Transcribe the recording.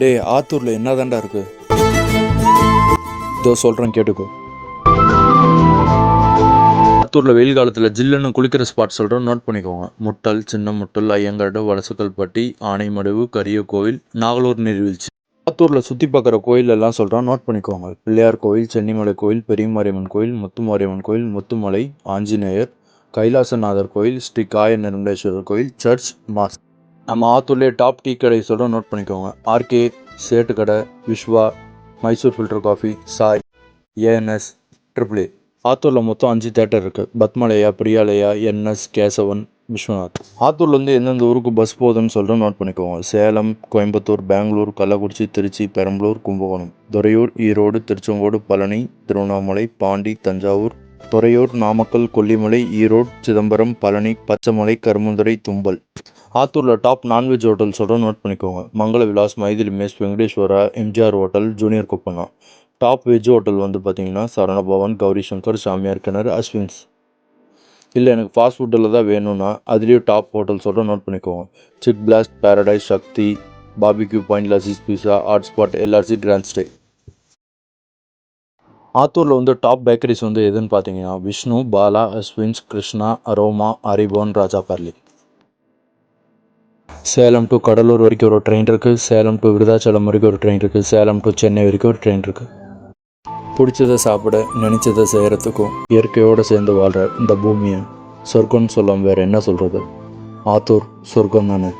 டேய் ஆத்தூரில் என்ன தாண்டா இருக்கு? இதோ சொல்கிறேன் கேட்டுக்கோ. ஆத்தூரில் வெயில் காலத்தில் ஜில்லுன்னு குளிக்கிற ஸ்பாட் சொல்கிறோம் நோட் பண்ணிக்கோங்க. முட்டல் சின்ன முட்டல் ஐயங்காடு வலசுக்கல்பட்டி ஆனைமடுவு கரிய கோவில் நாகலூர் நீர்வீழ்ச்சி. ஆத்தூரில் சுற்றி பார்க்குற கோயில் எல்லாம் சொல்கிறோம் நோட் பண்ணிக்கோங்க. பிள்ளையார் கோயில் சென்னிமலை கோயில் பெரியமாரியம்மன் கோயில் முத்துமாரியம்மன் கோயில் முத்துமலை ஆஞ்சநேயர் கைலாசநாதர் கோயில் ஸ்ரீ காய நிரண்டேஸ்வரர் கோயில் சர்ச் மாஸ் நம்ம ஆத்தூர்லேயே டாப் டீ கடை சொல்கிறோம் நோட் பண்ணிக்கோங்க. ஆர்கே சேட்டு கடை Viswa Mysore filter coffee Sai ANS triple A ஆத்தூரில் மொத்தம் அஞ்சு தேட்டர் இருக்குது பத்மலையா பிரியாலயா என்எஸ் கேசவன் விஸ்வநாத். ஆத்தூர்லேருந்து எந்தெந்த ஊருக்கு பஸ் போகுதுன்னு சொல்லிட்டு நோட் பண்ணிக்கோங்க. சேலம் கோயம்புத்தூர் பெங்களூர் கள்ளக்குறிச்சி திருச்சி பெரம்பலூர் கும்பகோணம். துறையூர் ஈரோடு திருச்செங்கோடு பழனி திருவண்ணாமலை பாண்டி தஞ்சாவூர் துறையூர் நாமக்கல் கொல்லிமலை ஈரோடு சிதம்பரம் பழனி பச்சைமலை கருமந்துறை தும்பல். ஆத்தூரில் டாப் நான்வெஜ் ஹோட்டல் சொல்கிறோம் நோட் பண்ணிக்கோங்க. Mangala Vilas Mythili mess Venkateswara MGR hotel junior Kuppanna. Top veg hotel வந்து பார்த்தீங்கன்னா சரணபவன் கௌரி சங்கர் சாமியார் கிணறு அஸ்வின்ஸ். இல்லை எனக்கு ஃபாஸ்ட் ஃபுட்டில் தான் வேணும்னா அதுலேயும் டாப் ஹோட்டல் நோட் பண்ணிக்கோங்க. சிட் blast paradise Sakthi barbecue point lassis pizza hotspot LRC grand stay ஆத்தூரில் வந்து டாப் பேக்கரிஸ் வந்து எதுன்னு பார்த்தீங்கன்னா விஷ்ணு பாலா அஸ்வின்ஸ் கிருஷ்ணா அரோமா அரிபோன் ராஜா பார்லி. சேலம் டு கடலூர் வரைக்கும் ஒரு ட்ரெயின் இருக்குது சேலம் டு விருதாச்சலம் வரைக்கும் ஒரு ட்ரெயின் இருக்குது சேலம் டு சென்னை வரைக்கும் ஒரு ட்ரெயின் இருக்குது பிடிச்சதை சாப்பிட நினச்சதை செய்கிறதுக்கும் இயற்கையோடு சேர்ந்து வாழ்கிற இந்த பூமியை சொர்க்கம்னு சொல்லாம. வேறு என்ன சொல்கிறது ஆத்தூர் சொர்க்கம் தானே